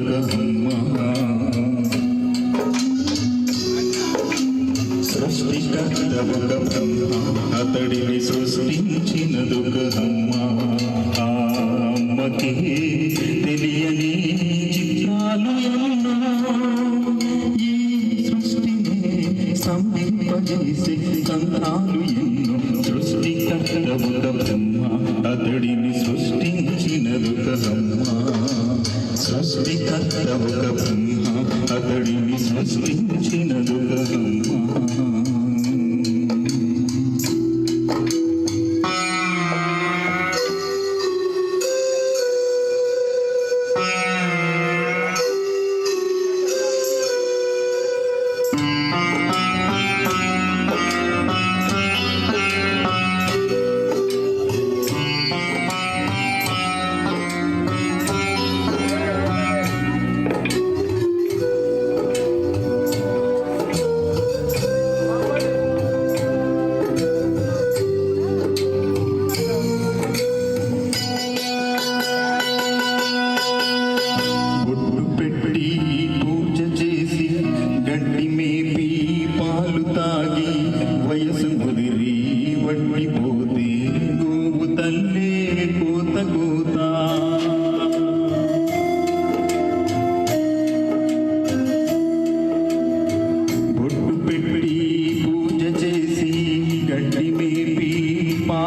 సృష్టించినదొక అమ్మ సృష్టికర్త ఒక బ్రహ్మ అతడిని సృష్టించినదొక అమ్మ ఆ అమ్మకి తెలియని చిత్రాలు ఈ సృష్టిని సంపింపజేసే తంత్రాలు ఎన్నో సృష్టికర్త ఒక బ్రహ్మ అతడిని సృష్టించినదొక అమ్మ. సృష్టికర్త ఒక బ్రహ్మ అతడిని సృష్టించినదొక అమ్మ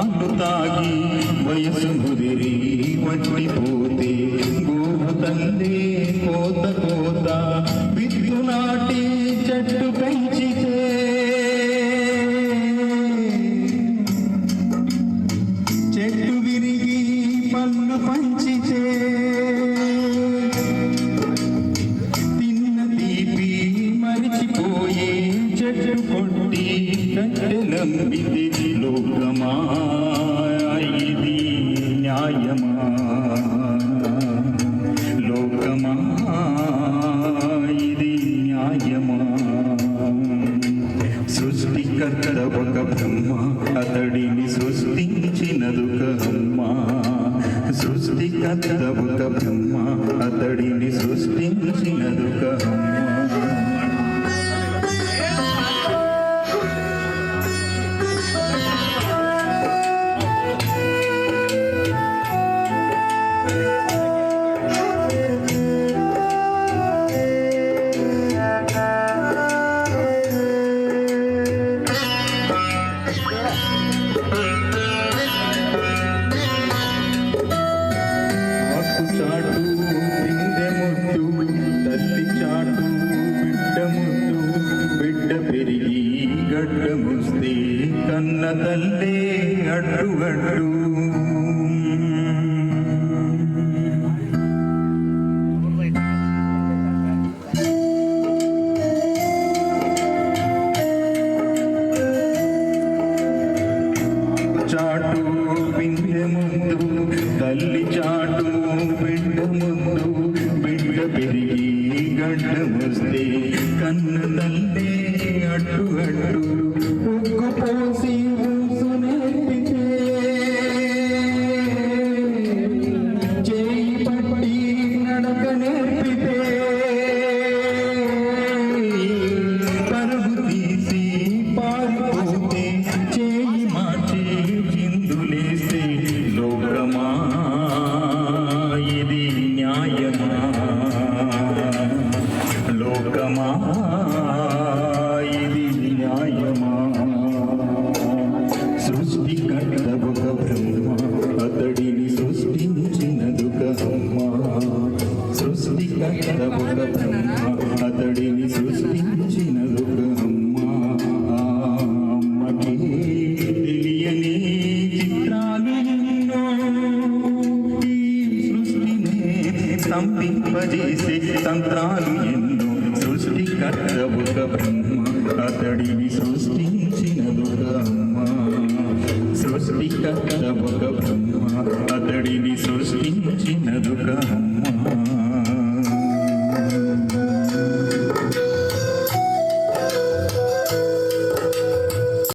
పాలు తాగి వయసు ముదిరి వడ్డిపోతే గోవు తల్లి కోత కోత విద్యు నాటి చెట్టు పెంచితే చెట్టు విరిగి పళ్ళు పంచితే కట్టెలంబితే లోకమా ఇది న్యాయమా లోకమా ఇది న్యాయమా సృష్టికర్త ఒక బ్రహ్మ। అతడిని సృష్టించినదొక అమ్మ సృష్టికర్త ఒక బ్రహ్మ అతడిని సృష్టించినదొక గడ్డ ముస్తే కన్న తల్లే అడ్డు అడ్డు చాటు బిందె ముందు తల్లి చాటు బిడ్డ ముందు బిడ్డ పెరిగి గడ్డ వస్తే కన్న తల్లి കണ്ടു సృష్టికర్త ఒక బ్రహ్మ. అతడిని సృష్టించినదొక అమ్మ అమ్మకి తెలియని చిత్రాలు ఈ సృష్టినే స్తంభింపజేసే తంత్రాలు ఎన్నో సృష్టికర్త ఒక బ్రహ్మ అతడిని సృష్టించినదొక అమ్మ సృష్టికర్త ఒక బ్రహ్మ అతడిని సృష్టించినదొక అమ్మ